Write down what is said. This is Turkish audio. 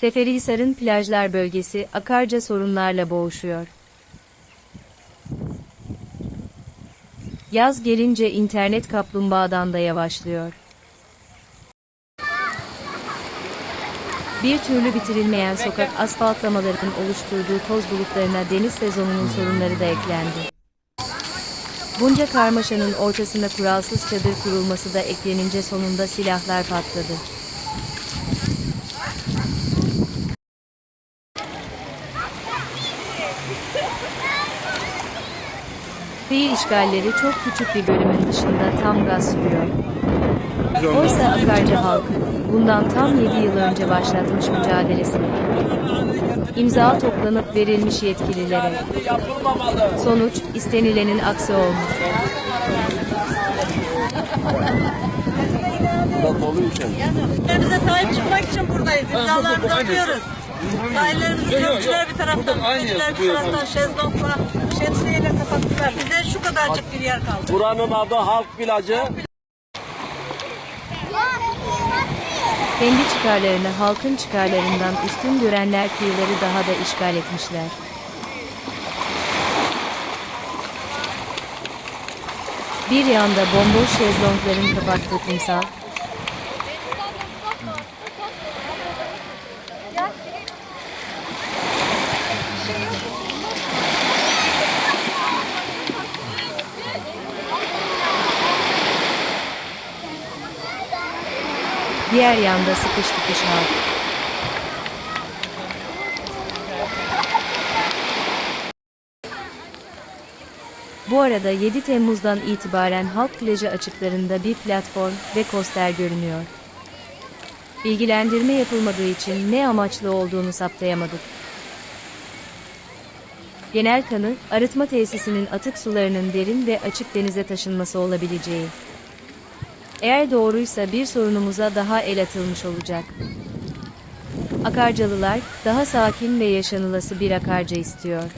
Seferihisar'ın plajlar bölgesi akarca sorunlarla boğuşuyor. Yaz gelince internet kaplumbağadan da yavaşlıyor. Bir türlü bitirilmeyen sokak asfaltlamalarının oluşturduğu toz bulutlarına deniz sezonunun sorunları da eklendi. Bunca karmaşanın ortasına kuralsız çadır kurulması da eklenince sonunda silahlar patladı. Kıyı işgalleri çok küçük bir bölümün dışında tam gaz sürüyor. Oysa Akarca halkı, bundan tam 7 yıl önce başlatmış mücadelesini. İmza toplanıp verilmiş yetkililere. Sonuç, istenilenin aksi olmuş. Bize sahip çıkmak için buradayız. İmzalarımızı atıyoruz. Sahillerimizi sürücüler bir taraftan, sürücüler bir taraftan şezlongla, şemsiyeyle kapattılar. Bize şu kadarcık bir yer kaldı. Buranın adı Halk Plajı. Kendi çıkarlarını halkın çıkarlarından üstün görenler kıyıları daha da işgal etmişler. Bir yanda bomboş şezlongların kapattığı kumsal, diğer yanda sıkış tıkış. Bu arada 7 Temmuz'dan itibaren halk plajı açıklarında bir platform ve koster görünüyor. Bilgilendirme yapılmadığı için ne amaçlı olduğunu saptayamadık. Genel kanı, arıtma tesisinin atık sularının derin ve açık denize taşınması olabileceği. Eğer doğruysa bir sorunumuza daha el atılmış olacak. Akarcalılar, daha sakin ve yaşanılası bir akarca istiyor.